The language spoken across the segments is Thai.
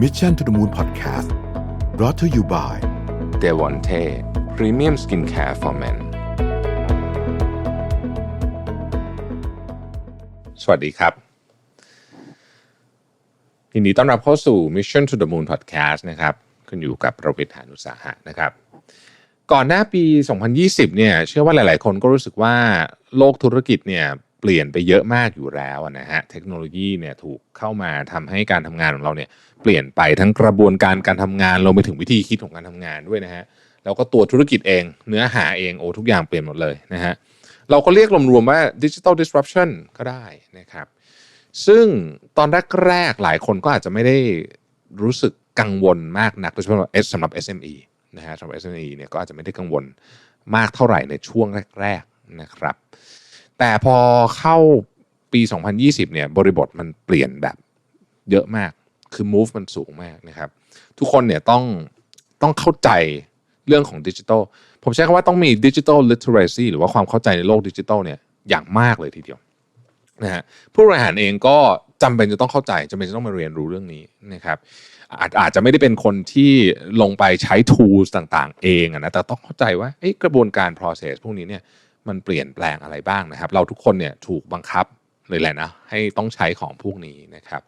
Mission to the Moon Podcast brought to you by เดวอนเท่พรีเมียมสกินแคร์ for men สวัสดีครับยินดีต้อนรับเข้าสู่ Mission to the Moon Podcast นะครับคุณอยู่กับประวิทยานุสาหะนะครับ ก่อนหน้าปี 2020 เนี่ย เชื่อว่าหลาย ๆ คนก็รู้สึกว่าโลกธุรกิจเนี่ยเปลี่ยนไปเยอะมากอยู่แล้วนะฮะ เทคโนโลยีเนี่ยถูกเข้ามาทำให้การทำงานของเราเนี่ย เปลี่ยนไปทั้งกระบวนการการทำงานรวมไปถึงวิธีคิดของการทำงานด้วยนะฮะแล้วก็ตัวธุรกิจเองเนื้อหาเองโอ้ทุกอย่างเปลี่ยนหมดเลยนะฮะเราก็เรียกรวมๆว่า digital disruption ก็ได้นะครับ ซึ่งตอนแรกๆหลายคนก็อาจจะไม่ได้รู้สึกกังวลมากนักโดยเฉพาะสำหรับ SME นะฮะสำหรับ SME เนี่ยก็อาจจะไม่ได้กังวลมากเท่าไหร่ในช่วงแรกๆนะครับ แต่พอเข้าปี 2020 เนี่ยบริบทมันเปลี่ยนแบบเยอะมาก คือ move มันสูงมากนะครับ ทุกคนเนี่ยต้องต้องเข้าใจเรื่องของดิจิทัลผมใช้คำว่าต้องมีดิจิทัลลิเทอเรซีหรือว่าความเข้าใจในโลกดิจิทัลเนี่ยอย่างมากเลยทีเดียวนะฮะผู้บริหารเองก็จำเป็นจะต้องเข้าใจจำเป็นจะต้องมาเรียนรู้เรื่องนี้นะครับอาจอาจจะไม่ได้เป็นคนที่ลงไปใช้ tools ต่างๆ เองนะแต่ต้องเข้าใจว่าเอ๊ะกระบวนการ process พวกนี้เนี่ยมันเปลี่ยนแปลงอะไรบ้างนะครับ เราทุกคนเนี่ยถูกบังคับเลยแหละนะให้ต้องใช้ของพวกนี้นะครับ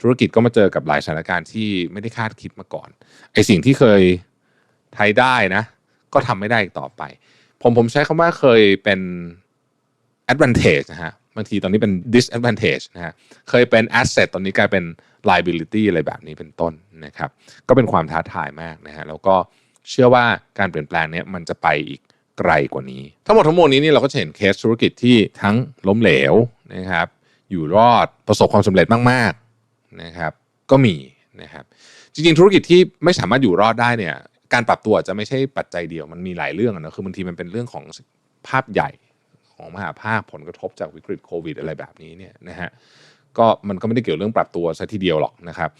ธุรกิจก็มาเจอกับหลายสถานการณ์ที่ไม่ได้คาดคิดมาก่อนไอสิ่งที่เคยใช้ได้นะ ก็ทำไม่ได้อีกต่อไป ผมผมใช้คำว่าเคยเป็น advantage นะฮะบางทีตอนนี้เป็น disadvantage นะฮะเคยเป็น asset ตอนนี้กลายเป็น liability อะไรแบบนี้เป็นต้นนะครับ ก็เป็นความท้าทายมากนะฮะแล้วก็เชื่อว่าการเปลี่ยนแปลงเนี้ยมันจะไปอีกไกลกว่านี้ ทั้งหมดทั้งมวลนี้นี่เราก็จะเห็นเคสธุรกิจที่ทั้งล้มเหลวนะครับอยู่รอดประสบความสำเร็จมาก นะครับก็มีนะครับจริงๆธุรกิจที่ไม่สามารถอยู่รอดได้เนี่ยการปรับตัวจะไม่ใช่ปัจจัยเดียวมันมีหลายเรื่องนะคือบางทีมันเป็นเรื่องของภาพใหญ่ของมหาภาคผลกระทบจากวิกฤตโควิดอะไรแบบนี้เนี่ยนะฮะก็มันก็ไม่ได้เกี่ยวเรื่องปรับตัวซะทีเดียวหรอกนะครับ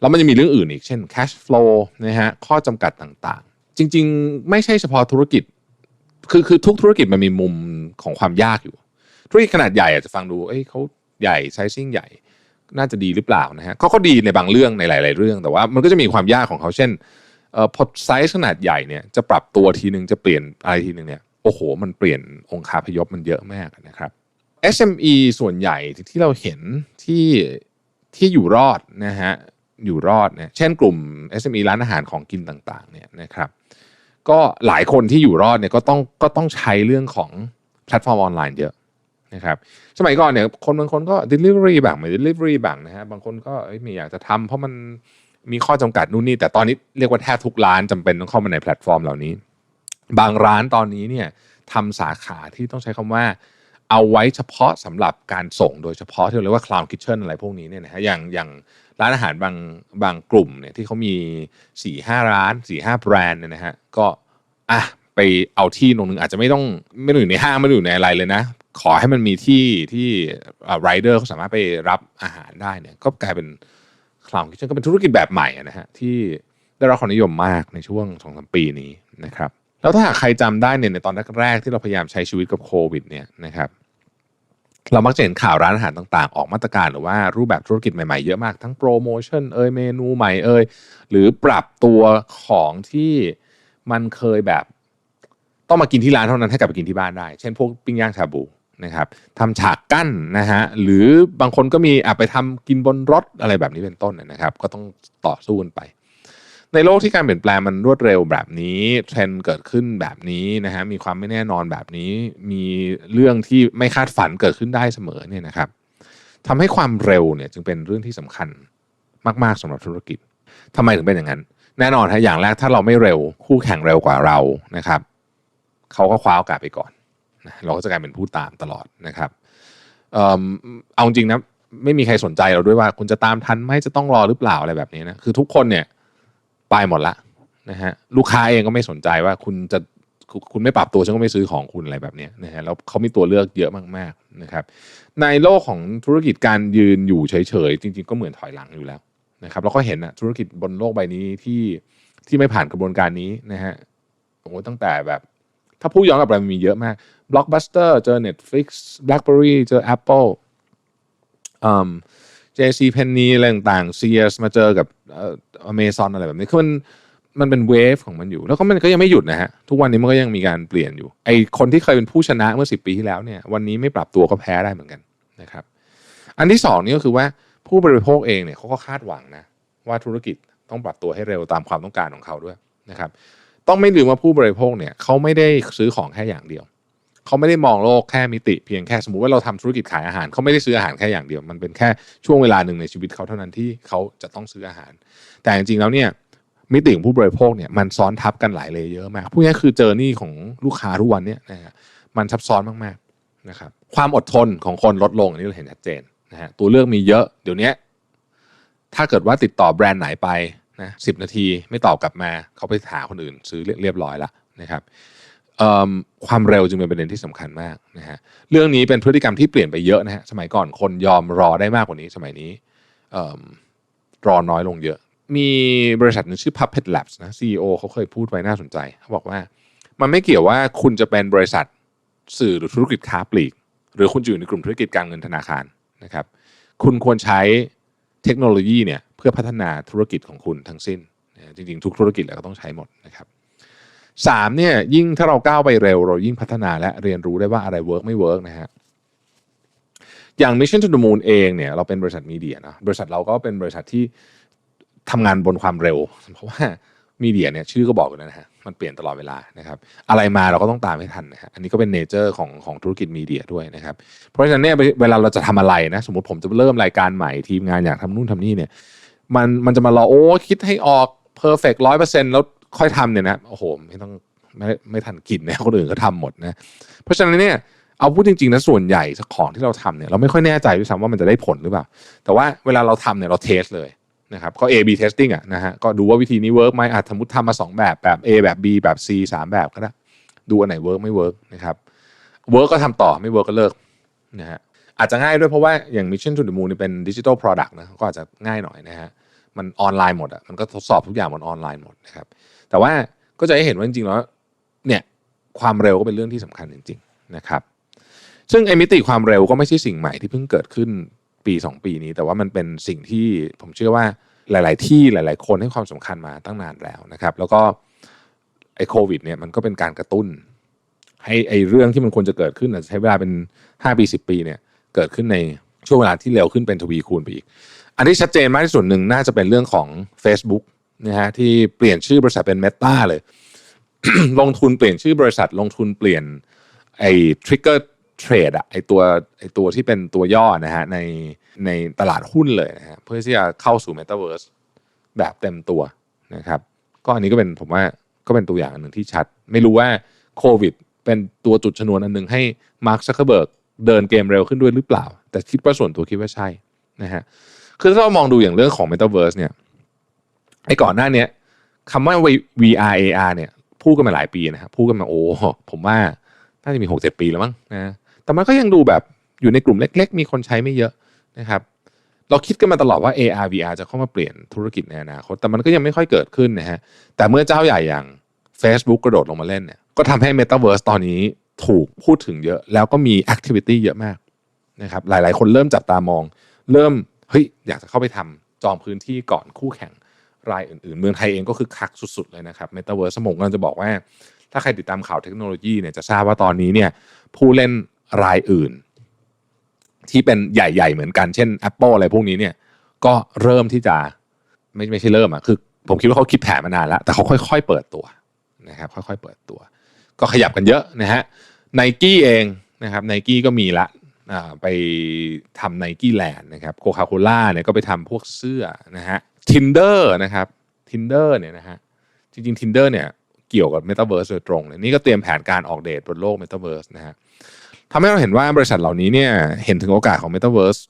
แล้วมันจะมีเรื่องอื่นอีกเช่น cash flow นะฮะข้อจำกัดต่างๆ จริงๆ ไม่ใช่เฉพาะธุรกิจ คือคือทุกธุรกิจมันมีมุมของความยากอยู่ ธุรกิจขนาดใหญ่อาจจะฟังดูเอ้ยเขาใหญ่ไซซิ่งใหญ่ น่าจะดีหรือเปล่านะฮะเขาก็ดีในบางเรื่องในหลาย ๆ เรื่อง แต่ว่ามันก็จะมีความยากของเขาเช่นเอ่อพอไซส์ขนาดใหญ่เนี่ยจะปรับตัวทีหนึ่งจะเปลี่ยนอะไรทีหนึ่งเนี่ยโอ้โห มันเปลี่ยนองคาพยพมันเยอะมากนะครับ SME ส่วนใหญ่ที่เราเห็นที่ที่อยู่รอดนะฮะอยู่รอดเนี่ยเช่นกลุ่ม SME ร้านอาหารของกินต่างๆเนี่ยนะครับก็หลายคนที่อยู่รอดเนี่ยก็ต้องก็ต้องใช้เรื่องของแพลตฟอร์มออนไลน์เยอะ นะครับสมัยก่อนเนี่ยคนบางคนก็ Delivery บ้างไม่ Delivery บ้างนะฮะบางคนก็ไม่อยากจะทำเพราะมันมีข้อจำกัดนู่นนี่ แต่ตอนนี้เรียกว่าแทบทุกร้านจำเป็นต้องเข้ามาในแพลตฟอร์มเหล่านี้ บางร้านตอนนี้เนี่ยทำสาขาที่ต้องใช้คำว่าเอาไว้เฉพาะสำหรับการส่งโดยเฉพาะที่เราเรียกว่า cloud kitchen อะไรพวกนี้เนี่ยนะฮะอย่างอย่างร้านอาหารบางบางกลุ่มเนี่ยที่เขามี4ี่ห้าร้าน4ี่ห้าแบรนด์เนี่ยนะฮะก็อะ ไปเอาที่ตรงนึงอาจจะไม่ต้องไม่ต้องอยู่ในห้างไม่ต้องอยู่ในอะไรเลยนะ ขอให้มันมีที่ที่ไรเดอร์เขาสามารถไปรับอาหารได้เนี่ยก็กลายเป็น cloud kitchen ก็เป็นธุรกิจแบบใหม่นะฮะที่ได้รับความนิยมมากในช่วงสองสปีนี้นะครับแล้วถ้าหากใครจำได้เนี่ยในตอนแรกๆที่เราพยายามใช้ชีวิตกับโควิดเนี่ยนะครับเรามักจะเห็นข่าวร้านอาหารต่างๆ ออกมาตรการหรือว่ารูปแบบธุรกิจใหม่ๆ เยอะมากทั้งโปรโมชั่นเอ่ยเมนูใหม่เอ่ยหรือปรับตัวของที่มันเคยแบบ ต้องมากินที่ร้านเท่านั้นให้กลับไปกินที่บ้านได้ เช่นพวกปิ้งย่างชาบูนะครับทำฉากกั้นนะฮะหรือบางคนก็มีอะไปทำกินบนรถอะไรแบบนี้เป็นต้นนะครับ ก็ต้องต่อสู้กันไป ในโลกที่การเปลี่ยนแปลงมันรวดเร็วแบบนี้เทรนด์เกิดขึ้นแบบนี้นะฮะมีความไม่แน่นอนแบบนี้ มีเรื่องที่ไม่คาดฝันเกิดขึ้นได้เสมอเนี่ยนะครับทำให้ความเร็วเนี่ยจึงเป็นเรื่องที่สำคัญมาก ๆสำหรับธุรกิจทำไมถึงเป็นอย่างนั้น แน่นอนฮะอย่างแรกถ้าเราไม่เร็วคู่แข่งเร็วกว่าเรานะครับ เขาก็คว้าโอกาสไปก่อนนะเราก็จะกลายเป็นผู้ตามตลอดนะครับเออเอาจริงนะไม่มีใครสนใจเราด้วยว่า คุณจะตามทันไหมจะต้องรอหรือเปล่าอะไรแบบนี้นะคือทุกคนเนี่ยไปหมดละนะฮะลูกค้าเองก็ไม่สนใจว่าคุณจะคุณไม่ปรับตัวฉันก็ไม่ซื้อของคุณอะไรแบบนี้นะฮะแล้วเขามีตัวเลือกเยอะมากๆนะครับ ในโลกของธุรกิจการยืนอยู่เฉยๆจริง ๆ ก็เหมือนถอยหลังอยู่แล้วนะครับเราก็เห็นนะธุรกิจบนโลกใบนี้ที่ที่ไม่ผ่านกระบวนการนี้นะฮะโอ้ตั้งแต่แบบ ถ้าพูดย้อนกลับไปมันมีเยอะมาก Blockbuster เจอ Netflix BlackBerry เจอ Apple อืม JC Penney อะไรต่างๆ Sears มาเจอกับเอ่อ Amazon อะไรแบบนี้คือมันมันเป็นเวฟของมันอยู่ แล้วก็มันก็ยังไม่หยุดนะฮะ ทุกวันนี้มันก็ยังมีการเปลี่ยนอยู่ ไอคนที่เคยเป็นผู้ชนะเมื่อ10ปีที่แล้วเนี่ย วันนี้ไม่ปรับตัวก็แพ้ได้เหมือนกันนะครับ อันที่สองนี่ก็คือว่าผู้บริโภคเองเนี่ยเขาก็คาดหวังนะ ว่าธุรกิจต้องปรับตัวให้เร็วตามความต้องการของเขาด้วยนะครับ ต้องไม่ลืมว่าผู้บริโภคเนี่ยเขาไม่ได้ซื้อของแค่อย่างเดียวเขาไม่ได้มองโลกแค่มิติเพียงแค่สมมติว่าเราทำธุรกิจขายอาหารเขาไม่ได้ซื้ออาหารแค่อย่างเดียว มันเป็นแค่ช่วงเวลาหนึ่งในชีวิตเขาเท่านั้นที่เขาจะต้องซื้ออาหาร แต่จริงๆแล้วเนี่ยมิติของผู้บริโภคเนี่ยมันซ้อนทับกันหลายเลเยอร์มากพูดง่ายๆคือเจอนี่ของลูกค้าทุกวันเนี่ยนะฮะมันซับซ้อนมากๆนะครับความอดทนของคนลดลงอันนี้เราเห็นชัดเจนนะฮะตัวเลือกมีเยอะเดี๋ยวนี้ถ้าเกิดว่าติดต่อแบรนด์ไหนไป นะสินาทีไม่ตอบกลับมาเขาไปหาคนอื่น ซื้อเรียบร้อยแล้วนะครับความเร็วจึงเป็นประเด็นที่สำคัญมากนะฮะเรื่องนี้เป็นพฤติกรรมที่เปลี่ยนไปเยอะนะฮะสมัยก่อนคนยอมรอได้มากกว่านี้ สมัยนี้รอน้อยลงเยอะ มีบริษัทหนึงชื่อ Puppet Labs นะ CEO เขาเคยพูดไว้น่าสนใจเขาบอกว่ามันไม่เกี่ยวว่าคุณจะเป็นบริษัทสื่อหรือธุรกิจค้าปลีก หรือคุณอยู่ในกลุ่มธุรกิจการเงินธนาคารนะครับ คุณควรใช้เทคโนโลยีเนี่ย เพื่อพัฒนาธุรกิจของคุณทั้งสิ้นจริงๆ ทุกธุรกิจแล้วก็ต้องใช้หมดนะครับสามเนี่ยยิ่งถ้าเราก้าวไปเร็ว เรายิ่งพัฒนาและเรียนรู้ได้ว่าอะไรเวิร์กไม่เวิร์กนะฮะอย่าง Mission to the Moon เองเนี่ยเราเป็นบริษัทมีเดียนะบริษัทเราก็เป็นบริษัทที่ทำงานบนความเร็ว เพราะว่ามีเดียเนี่ยชื่อก็บอกอยู่แล้วนะฮะมันเปลี่ยนตลอดเวลานะครับอะไรมาเราก็ต้องตามให้ทันนะฮะอันนี้ก็เป็นเนเจอร์ของของธุรกิจมีเดียด้วยนะครับเพราะฉะนั้นเนี่ยเวลาเราจะทำอะไรนะสมมติผมจะเริ่มรายการใหม่ทีมงานอยากทำนู่นทำนี่เนี่ย มันมันจะมารอโอ้คิดให้ออกเพอร์เฟกต์ร้อยเปอร์เซ็นต์แล้วค่อยทำเนี่ยนะโอ้โหไม่ต้องไม่ไม่ทันกินนะคนอื่นก็ทำหมดนะเพราะฉะนั้นเนี่ยเอาพูดจริงๆนะส่วนใหญ่ของที่เราทำเนี่ยเราไม่ค่อยแน่ใจด้วยซ้ำว่ามันจะได้ผลหรือเปล่า แต่ว่าเวลาเราทำเนี่ยเราเทสเลยนะครับก็ A/B testing อะนะฮะก็ดูว่าวิธีนี้เวิร์กไหมอาจสมมติทำมา 2 แบบแบบ A แบบ B แบบ C 3 แบบก็ได้ดูอันไหนเวิร์กไม่เวิร์กนะครับเวิร์กก็ทำต่อไม่เวิร์กก็เลิกนะฮะ อาจจะง่ายด้วยเพราะว่าอย่าง Mission to the Moon นี่เป็นดิจิทัล Product นะก็อาจจะง่ายหน่อยนะฮะมันออนไลน์หมดอะมันก็ทดสอบทุกอย่างบนออนไลน์หมดนะครับแต่ว่าก็จะให้เห็นว่าจริงๆแล้วเนี่ยความเร็วก็เป็นเรื่องที่สำคัญจริงๆนะครับซึ่งไอ้มิติความเร็วก็ไม่ใช่สิ่งใหม่ที่เพิ่งเกิดขึ้นปี 2 ปีนี้ แต่ว่ามันเป็นสิ่งที่ผมเชื่อว่าหลาย ๆ ที่หลาย ๆ คนให้ความสำคัญมาตั้งนานแล้วนะครับ แล้วก็ไอ้โควิดเนี่ยมันก็เป็นการกระตุ้น ให้ไอ้เรื่องที่มันควรจะเกิดขึ้นอาจจะใช้เวลาเป็น 5 ปี 10 ปีเนี่ย เกิดขึ้นในช่วงเวลาที่เร็วขึ้นเป็นทวีคูณไปอีก อันที่ชัดเจนมากที่สุดหนึ่งน่าจะเป็นเรื่องของ Facebook นะฮะที่เปลี่ยนชื่อบริษัทเป็น Meta เลย ลงทุนเปลี่ยนชื่อบริษัทลงทุนเปลี่ยนไอ้ trigger trade อะไอ้ตัวไอ้ตัวที่เป็นตัวย่อนะฮะในในตลาดหุ้นเลยนะฮะเพื่อที่จะเข้าสู่ Metaverse แบบเต็มตัวนะครับก็อันนี้ก็เป็นผมว่าก็เป็นตัวอย่างอันหนึ่งที่ชัด ไม่รู้ว่าโควิดเป็นตัวจุดชนวนอันหนึ่งให้มาร์คซักเคอร์เบิร์ก เดินเกมเร็วขึ้นด้วยหรือเปล่า แต่คิดว่าส่วนตัวคิดว่าใช่นะฮะคือถ้าเรามองดูอย่างเรื่องของ Metaverse เนี่ยไอ้ก่อนหน้านี้คำว่า VR AR เนี่ยพูดกันมาหลายปีนะครับพูดกันมาโอ้ผมว่าน่าจะมีหกเจ็ดปีแล้วมั้งนะแต่มันก็ยังดูแบบอยู่ในกลุ่มเล็ก ๆ มีคนใช้ไม่เยอะนะครับ เราคิดกันมาตลอดว่า AR VR จะเข้ามาเปลี่ยนธุรกิจในอนาคตแต่มันก็ยังไม่ค่อยเกิดขึ้นนะฮะแต่เมื่อเจ้าใหญ่อย่าง Facebook กระโดดลงมาเล่นเนี่ยก็ทำให้ Metaverse ตอนนี้ ถูกพูดถึงเยอะ แล้วก็มี Activity เยอะมากนะครับหลาย ๆ คนเริ่มจับตามอง เริ่มเฮ้ยอยากจะเข้าไปทำจองพื้นที่ก่อนคู่แข่งรายอื่น ๆ เมืองไทยเองก็คือคักสุด ๆ เลยนะครับเมตาเวิร์สสมองกำลังจะบอกว่า ถ้าใครติดตามข่าวเทคโนโลยีเนี่ยจะทราบว่าตอนนี้เนี่ยผู้เล่นรายอื่น ที่เป็นใหญ่ ๆ เหมือนกันเช่น Apple อะไรพวกนี้เนี่ยก็เริ่มที่จะไม่ไม่ใช่เริ่มอะคือ ผมคิดว่าเขาคิดแผนมานานแล้ว แต่เขาค่อย ๆ เปิดตัวนะครับค่อย ๆ เปิดตัว ก็ขยับกันเยอะนะฮะไนกี้เองนะครับไนกี้ก็มีละไปทำไนกี้แลนด์นะครับโคคาโคล่าเนี่ยก็ไปทำพวกเสื้อนะฮะ Tinder นะครับ Tinder เนี่ยนะฮะจริงๆ Tinder เนี่ยเกี่ยวกับ Metaverse โดยตรงเลยนี่ก็เตรียมแผนการออกเดทบนโลก Metaverse นะฮะทำให้เราเห็นว่าบริษัทเหล่านี้เนี่ยเห็นถึงโอกาสของ Metaverse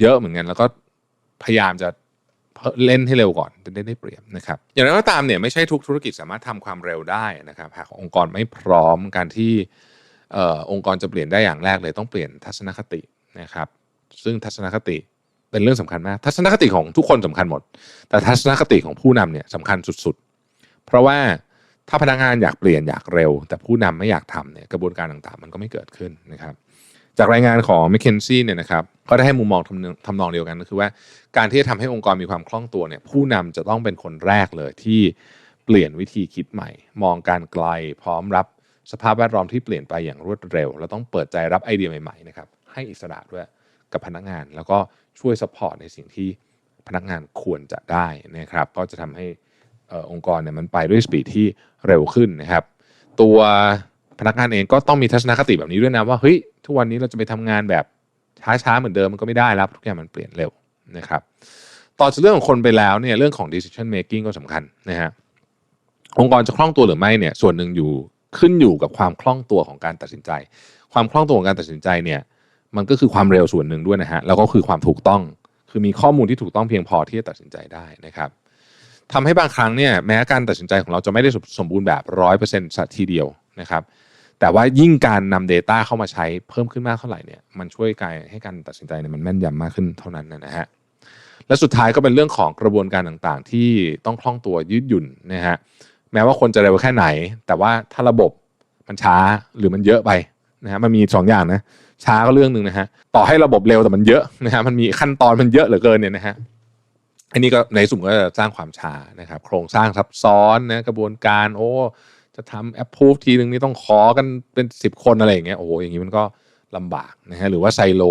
เยอะเหมือนกัน แล้วก็พยายามจะ เล่นให้เร็วก่อนจะได้ได้เปรียบนะครับอย่างไรก็ตามเนี่ยไม่ใช่ทุกธุรกิจสามารถทำความเร็วได้นะครับหากองค์กรไม่พร้อมการที่อองค์กรจะเปลี่ยนได้อย่างแรกเลยต้องเปลี่ยนทัศนคตินะครับซึ่งทัศนคติเป็นเรื่องสำคัญมาก ทัศนคติของทุกคนสำคัญหมด แต่ทัศนคติของผู้นำเนี่ยสำคัญสุดๆ เพราะว่าถ้าพนักงานอยากเปลี่ยนอยากเร็ว แต่ผู้นำไม่อยากทำเนี่ยกระบวนการต่างๆ มันก็ไม่เกิดขึ้นนะครับ จากรายงานของ m c k เคนซี่เนี่ยนะครับก็ได้ให้มุมมองทำนองเดียวกันก็คือว่า การที่จะทำให้องค์กรมีความคล่องตัวเนี่ยผู้นำจะต้องเป็นคนแรกเลยที่เปลี่ยนวิธีคิดใหม่ มองการไกลพร้อมรับสภาพแวดล้อมที่เปลี่ยนไปอย่างรวดเร็ว แล้วต้องเปิดใจรับไอเดียใหม่ๆนะครับให้อิสระด้วยกับพนักงาน แล้วก็ช่วยสปอร์ตในสิ่งที่พนักงานควรจะได้นะครับก็จะทำให้ออองค์กรเนี่ยมันไปด้วยสปีดที่เร็วขึ้นนะครับ ตัว พนักงานเองก็ต้องมีทัศนคติแบบนี้ด้วยนะว่าเฮ้ยทุกวันนี้เราจะไปทำงานแบบช้าๆเหมือนเดิมมันก็ไม่ได้แล้วทุกอย่างมันเปลี่ยนเร็วนะครับ ต่อจากเรื่องของคนไปแล้วเนี่ยเรื่องของ decision making ก็สำคัญนะฮะองค์กรจะคล่องตัวหรือไม่เนี่ยส่วนหนึ่งอยู่ขึ้นอยู่กับความคล่องตัวของการตัดสินใจ ความคล่องตัวของการตัดสินใจเนี่ยมันก็คือความเร็วส่วนหนึ่งด้วยนะฮะแล้วก็คือความถูกต้องคือมีข้อมูลที่ถูกต้องเพียงพอที่จะตัดสินใจได้นะครับทำให้บางครั้งเนี่ยแม้การตัดสินใจของเราจะไม่ได้สมบูรณ์แบบร้อยเปอร์เซ็นต์ทีเดียวนะครับ แต่ว่ายิ่งการนำ Data เข้ามาใช้เพิ่มขึ้นมากเท่าไหร่เนี่ยมันช่วยกายให้การตัดสินใจเนี่ยมันแม่นยำมากขึ้นเท่านั้นนะฮะและสุดท้ายก็เป็นเรื่องของกระบวนการต่างๆ ที่ต้องคล่องตัวยืดหยุ่นนะฮะแม้ว่าคนจะเร็วแค่ไหน แต่ว่าถ้าระบบมันช้าหรือมันเยอะไปนะฮะมันมีสองอย่างนะช้าก็เรื่องหนึ่งนะฮะต่อให้ระบบเร็วแต่มันเยอะนะฮะมันมีขั้นตอนมันเยอะเหลือเกินเนี่ยนะฮะอันนี้ก็ในสุ่มก็จะสร้างความช้านะครับ โครงสร้างซับซ้อนนะกระบวนการโอ้ จะทำแอปพูฟทีนึงนี่ต้องขอกันเป็น10คนอะไรอย่างเงี้ยโอ้โหอย่างนี้มันก็ลำบากนะฮะหรือว่าไซโล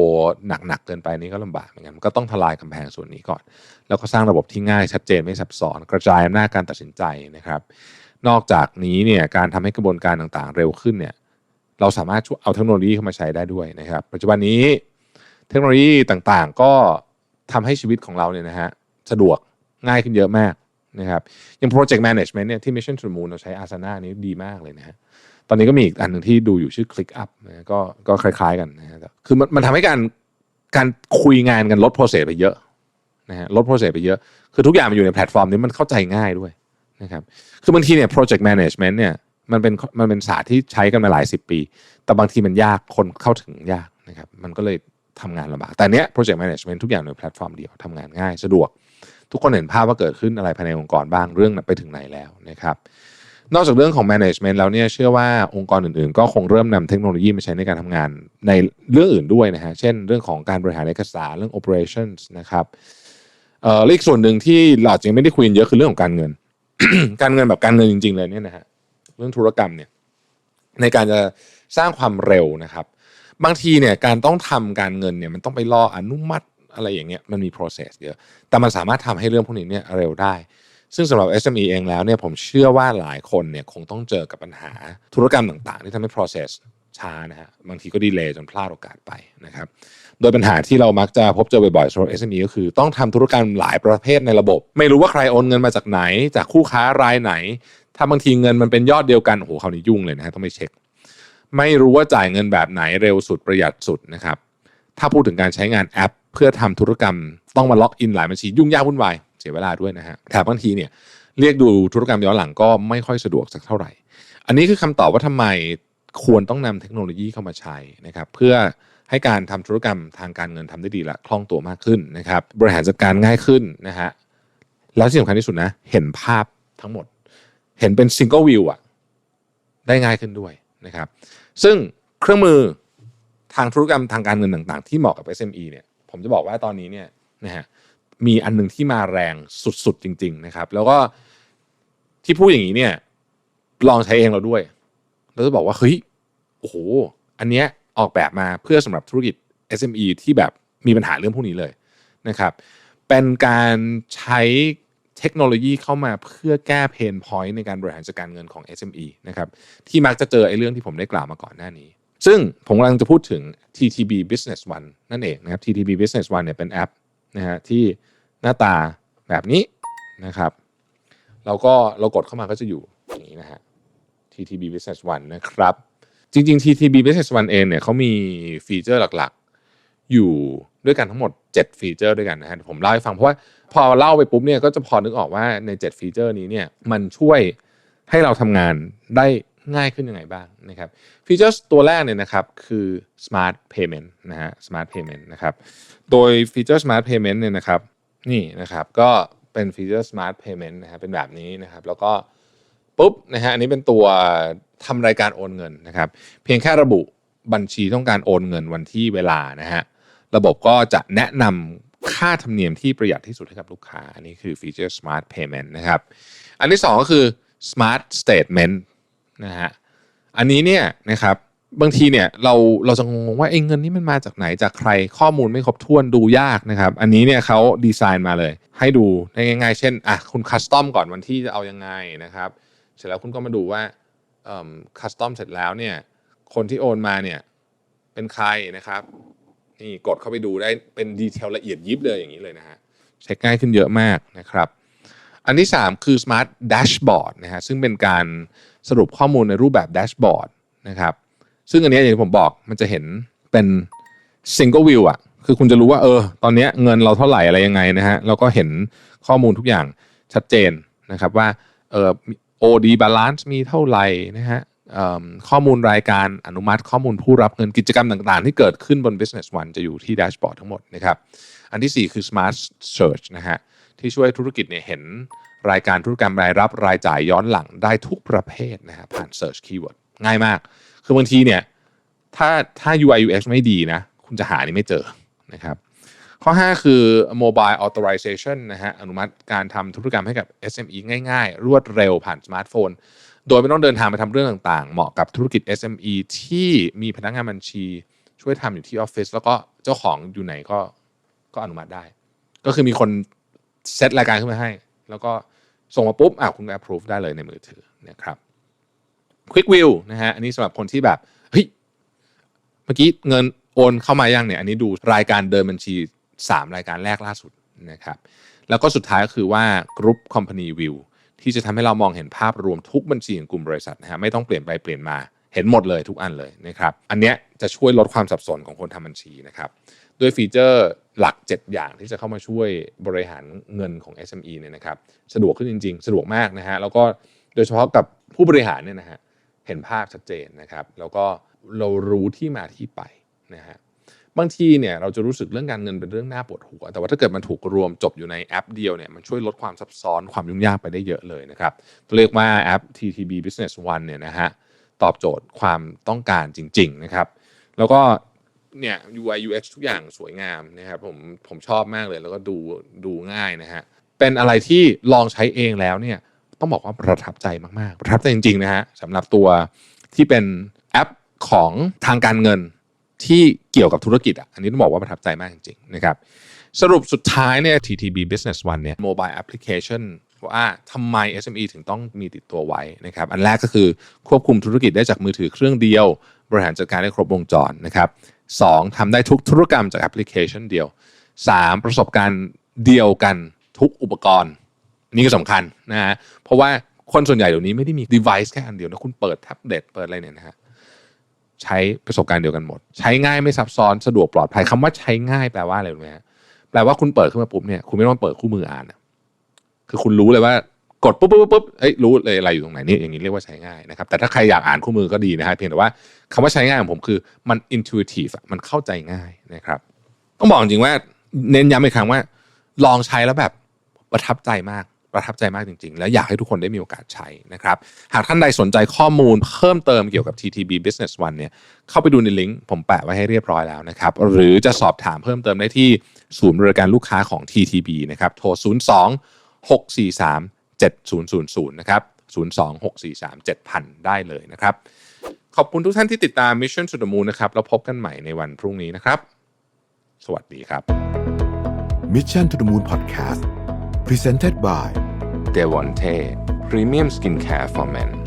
หนักๆเกินไปนี่ก็ลำบากเหมือนกันมันก็ต้องทลายกำแพงส่วนนี้ก่อน แล้วก็สร้างระบบที่ง่ายชัดเจนไม่ซับซ้อน กระจายอำนาจการตัดสินใจนะครับ นอกจากนี้เนี่ยการทำให้กระบวนการต่างๆ เร็วขึ้นเนี่ยเราสามารถเอาเทคโนโลยีเข้ามาใช้ได้ด้วยนะครับ ปัจจุบันนี้เทคโนโลยีต่างๆ ก็ทำให้ชีวิตของเราเนี่ยนะฮะสะดวกง่ายขึ้นเยอะมาก นะครับอย่าง project management เนี่ยที่ Mission to the Moon เราใช้ Asana นี้ดีมากเลยนะฮะตอนนี้ก็มีอีกอันหนึ่งที่ดูอยู่ชื่อ ClickUp นะก็ก็คล้าย ๆ กันนะฮะคือมันมันทำให้การการคุยงานกันลด process ไปเยอะนะฮะลด process ไปเยอะ คือทุกอย่างมันอยู่ในแพลตฟอร์มนี้มันเข้าใจง่ายด้วยนะครับคือบางทีเนี่ย project management เนี่ยมันเป็นมันเป็นศาสตร์ที่ใช้กันมาหลายสิบปี แต่บางทีมันยากคนเข้าถึงยากนะครับมันก็เลยทำงานลำบากแต่เนี้ย project management ทุกอย่างในแพลตฟอร์มเดียวทำงานง่ายสะดวก ทุกคนเห็นภาพว่าเกิดขึ้นอะไรภายในองค์กรบ้างเรื่องไปถึงไหนแล้วนะครับนอกจากเรื่องของ management แล้วเนี่ยเชื่อว่าองค์กรอื่นๆ ก็คงเริ่มนำเทคโนโลยีมาใช้ในการทำงานในเรื่องอื่นด้วยนะฮะเช่นเรื่องของการบริหารเอกสารเรื่อง operations นะครับเอ่ออีกส่วนหนึ่งที่เราอาจจะยังไม่ได้คุยเยอะคือเรื่องของการเงิน การเงินแบบการเงินจริง ๆ เลยเนี่ยนะฮะเรื่องธุรกรรมเนี่ยในการจะสร้างความเร็วนะครับ บางทีเนี่ยการต้องทำการเงินเนี่ยมันต้องไปรออนุมัติ อะไรอย่างเงี้ยมันมี process เยอะแต่มันสามารถทำให้เรื่องพวกนี้เนี่ยเร็วได้ ซึ่งสำหรับ SME เองแล้วเนี่ยผมเชื่อว่าหลายคนเนี่ยคงต้องเจอกับปัญหาธุรกรรมต่าง ๆ ที่ทำให้ process ช้านะฮะบางทีก็ดีเลย์จนพลาดโอกาสไปนะครับโดยปัญหาที่เรามักจะพบเจอบ่อยๆสำหรับ SME ก็คือต้องทำธุรกรรมหลายประเภทในระบบ ไม่รู้ว่าใครโอนเงินมาจากไหน จากคู่ค้ารายไหน ถ้าบางทีเงินมันเป็นยอดเดียวกันโอ้โหคราวนี้ยุ่งเลยนะฮะต้องไปเช็ค ไม่รู้ว่าจ่ายเงินแบบไหนเร็วสุดประหยัดสุดนะครับถ้าพูดถึงการใช้งานแอป เพื่อทำธุรกรรมต้องมาล็อกอินหลายบัญชียุ่งยากวุ่นวายเสียเวลาด้วยนะฮะแถมบางทีเนี่ยเรียกดูธุรกรรมย้อนหลังก็ไม่ค่อยสะดวกสักเท่าไหร่ อันนี้คือคำตอบว่าทำไมควรต้องนำเทคโนโลยีเข้ามาใช้นะครับเพื่อให้การทำธุรกรรมทางการเงินทำได้ดีและคล่องตัวมากขึ้นนะครับบริหารจัดการง่ายขึ้นนะฮะแล้วที่สำคัญที่สุดนะเห็นภาพทั้งหมด เห็นเป็นซิงเกิลวิวอะได้ง่ายขึ้นด้วยนะครับ ซึ่งเครื่องมือทางธุรกรรมทางการเงินต่าง ๆ ที่เหมาะกับ SME เนี่ย ผมจะบอกว่าตอนนี้เนี่ยนะฮะมีอันหนึ่งที่มาแรงสุดๆจริง ๆนะครับ แล้วก็ที่พูดอย่างนี้เนี่ย ลองใช้เองเราด้วยแล้วจะบอกว่าเฮ้ยโอ้โหอันเนี้ยออกแบบมาเพื่อสำหรับธุรกิจ SME ที่แบบมีปัญหาเรื่องพวกนี้เลยนะครับ เป็นการใช้เทคโนโลยีเข้ามาเพื่อแก้เพนพอยต์ในการบริหารจัดการเงินของ SME นะครับที่มักจะเจอไอ้เรื่องที่ผมได้กล่าวมาก่อนหน้านี้ ซึ่งผมกำลังจะพูดถึง TTB Business One นั่นเองนะครับ TTB Business One เนี่ยเป็นแอปนะฮะที่หน้าตาแบบนี้นะครับแล้วก็เรากดเข้ามาก็จะอยู่อย่างนี้นะฮะ TTB Business One นะครับ จริง ๆ TTB Business One เองเนี่ยเขามีฟีเจอร์หลักๆ อยู่ด้วยกันทั้งหมด 7 ฟีเจอร์ด้วยกันนะฮะผมเล่าให้ฟังเพราะว่าพอเล่าไปปุ๊บเนี่ยก็จะพอนึกออกว่าใน 7 ฟีเจอร์นี้เนี่ยมันช่วยให้เราทำงานได้ ง่ายขึ้นยังไงบ้างนะครับฟีเจอร์ตัวแรกเนี่ยนะครับคือ smart payment นะฮะ smart payment นะครับโดยฟีเจอร์ smart payment เนี่ยนะครับนี่นะครับก็เป็นฟีเจอร์ smart payment นะฮะเป็นแบบนี้นะครับแล้วก็ปุ๊บนะฮะอันนี้เป็นตัวทำรายการโอนเงินนะครับเพียงแค่ระบุบัญชีต้องการโอนเงินวันที่เวลานะฮะระบบก็จะแนะนำค่าธรรมเนียมที่ประหยัดที่สุดให้กับลูกค้า อันนี้คือฟีเจอร์ Smart Payment นะครับอันที่สองก็คือ Smart Statement นะฮะอันนี้เนี่ยนะครับบางทีเนี่ยเราเราจะงงว่าไอ้เงินนี้มันมาจากไหนจากใครข้อมูลไม่ครบถ้วนดูยากนะครับ อันนี้เนี่ยเขาดีไซน์มาเลย ให้ดูได้ง่ายๆ เช่นอะคุณคัสตอมก่อนวันที่จะเอายังไงนะครับ เสร็จแล้วคุณก็มาดูว่าคัสตอมเสร็จแล้วเนี่ยคนที่โอนมาเนี่ยเป็นใครนะครับนี่กดเข้าไปดูได้เป็นดีเทลละเอียดยิบเลยอย่างนี้เลยนะฮะเช็คง่ายขึ้นเยอะมากนะครับ อันที่ 3 คือ Smart Dashboard นะฮะซึ่งเป็นการสรุปข้อมูลในรูปแบบแดชบอร์ดนะครับซึ่งอันนี้อย่างที่ผมบอกมันจะเห็นเป็น Single View อะคือคุณจะรู้ว่าเออ ตอนนี้เงินเราเท่าไหร่อะไรยังไงนะฮะแล้วก็เห็นข้อมูลทุกอย่างชัดเจนนะครับว่าเออ OD balance มีเท่าไหร่นะฮะข้อมูลรายการอนุมัติข้อมูลผู้รับเงินกิจกรรมต่างๆ ที่เกิดขึ้นบน Business One จะอยู่ที่แดชบอร์ดทั้งหมดนะครับ อันที่ 4 คือ Smart Search นะฮะ ที่ช่วยธุรกิจเนี่ยเห็นรายการธุรกรรมรายรับรายจ่ายย้อนหลังได้ทุกประเภทนะฮะผ่าน Search Keyword ง่ายมาก คือบางทีเนี่ยถ้าถ้า UI UX ไม่ดีนะ คุณจะหานี่ไม่เจอนะครับข้อ 5 คือ Mobile Authorization นะฮะอนุมัติการทำธุรกรรมให้กับ SME ง่ายๆ รวดเร็วผ่านสมาร์ทโฟน โดยไม่ต้องเดินทางไปทำเรื่องต่างๆ เหมาะกับธุรกิจ SME ที่มีพนักงานบัญชี ช่วยทำอยู่ที่ออฟฟิศแล้วก็เจ้าของอยู่ไหนก็ก็อนุมัติได้ ก็คือมีคน เซตรายการขึ้นมาให้ แล้วก็ส่งมาปุ๊บอะคุณก็ approve ได้เลยในมือถือนะครับ Quick View นะฮะอันนี้สำหรับคนที่แบบเฮ้ยเมื่อกี้เงินโอนเข้ามายังเนี่ย อันนี้ดูรายการเดินบัญชี 3 รายการแรกล่าสุดนะครับแล้วก็สุดท้ายก็คือว่า Group Company View ที่จะทำให้เรามองเห็นภาพรวมทุกบัญชีของกลุ่มบริษัทนะฮะไม่ต้องเปลี่ยนไปเปลี่ยนมาเห็นหมดเลยทุกอันเลยนะครับอันเนี้ยจะช่วยลดความสับสนของคนทำบัญชีนะครับด้วยฟีเจอร์ หลัก 7 อย่างที่จะเข้ามาช่วยบริหารเงินของ SME เนี่ยนะครับสะดวกขึ้นจริง ๆ สะดวกมากนะฮะแล้วก็โดยเฉพาะกับผู้บริหารเนี่ยนะฮะเห็นภาพชัดเจนนะครับแล้วก็เรารู้ที่มาที่ไปนะฮะบางทีเนี่ยเราจะรู้สึกเรื่องการเงินเป็นเรื่องน่าปวดหัว แต่ว่าถ้าเกิดมันถูกรวมจบอยู่ในแอปเดียวเนี่ยมันช่วยลดความซับซ้อนความยุ่งยากไปได้เยอะเลยนะครับเรียกว่าแอป TTB Business One เนี่ยนะฮะตอบโจทย์ความต้องการจริง ๆ นะครับ แล้วก็ เนี่ย UI UX ทุกอย่างสวยงามนะครับผมผมชอบมากเลย แล้วก็ดูดูง่ายนะฮะเป็นอะไรที่ลองใช้เองแล้วเนี่ยต้องบอกว่าประทับใจมาก ๆ ประทับใจจริง ๆ นะฮะสำหรับตัวที่เป็นแอปของทางการเงินที่เกี่ยวกับธุรกิจอะอันนี้ต้องบอกว่าประทับใจมากจริง ๆ นะครับ สรุปสุดท้ายเนี่ย TTB Business One เนี่ย mobile application ว่าทำไม SME ถึงต้องมีติดตัวไว้นะครับ อันแรกก็คือควบคุมธุรกิจได้จากมือถือเครื่องเดียว บริหารจัดการได้ครบวงจรนะครับ สองทำได้ทุกธุรกรรมจากแอปพลิเคชันเดียวสามประสบการณ์เดียวกันทุกอุปกรณ์ นี่ก็สำคัญนะฮะเพราะว่าคนส่วนใหญ่เดี๋ยวนี้ไม่ได้มี device แค่อันเดียวนะคุณเปิดแท็บเล็ตเปิดอะไรเนี่ยนะฮะใช้ประสบการณ์เดียวกันหมด ใช้ง่ายไม่ซับซ้อนสะดวกปลอดภัยคำว่าใช้ง่ายแปลว่าอะไรรู้ไหมฮะแปลว่าคุณเปิดขึ้นมาปุ๊บเนี่ยคุณไม่ต้องเปิดคู่มืออ่านอะคือคุณรู้เลยว่า กดปุ๊บปุ๊บปุ๊บเอ้ยรู้เลยอะไรอยู่ตรงไหนนี่อย่างนี้เรียกว่าใช้ง่ายนะครับแต่ถ้าใครอยากอ่านคู่มือก็ดีนะฮะเพียงแต่ว่าคำว่าใช้ง่ายของผมคือมัน intuitive มันเข้าใจง่ายนะครับ ต้องบอกจริงว่าเน้นย้ำอีกครั้งว่า ลองใช้แล้วแบบประทับใจมากประทับใจมากจริง ๆ แล้วอยากให้ทุกคนได้มีโอกาสใช้นะครับ หากท่านใดสนใจข้อมูลเพิ่มเติมเกี่ยวกับ TTB Business One เนี่ยเข้าไปดูในลิงก์ผมแปะไว้ให้เรียบร้อยแล้วนะครับ หรือจะสอบถามเพิ่มเติมได้ที่ศูนย์บริการลูกค้าของ TTB นะครับ โทร 02 643 7000นะครับ02 643 7000 ได้เลยนะครับ ขอบคุณทุกท่านที่ติดตาม Mission to the Moon นะครับแล้วพบกันใหม่ในวันพรุ่งนี้นะครับ สวัสดีครับ Mission to the Moon Podcast Presented by d e v o n t e Premium Skincare for Men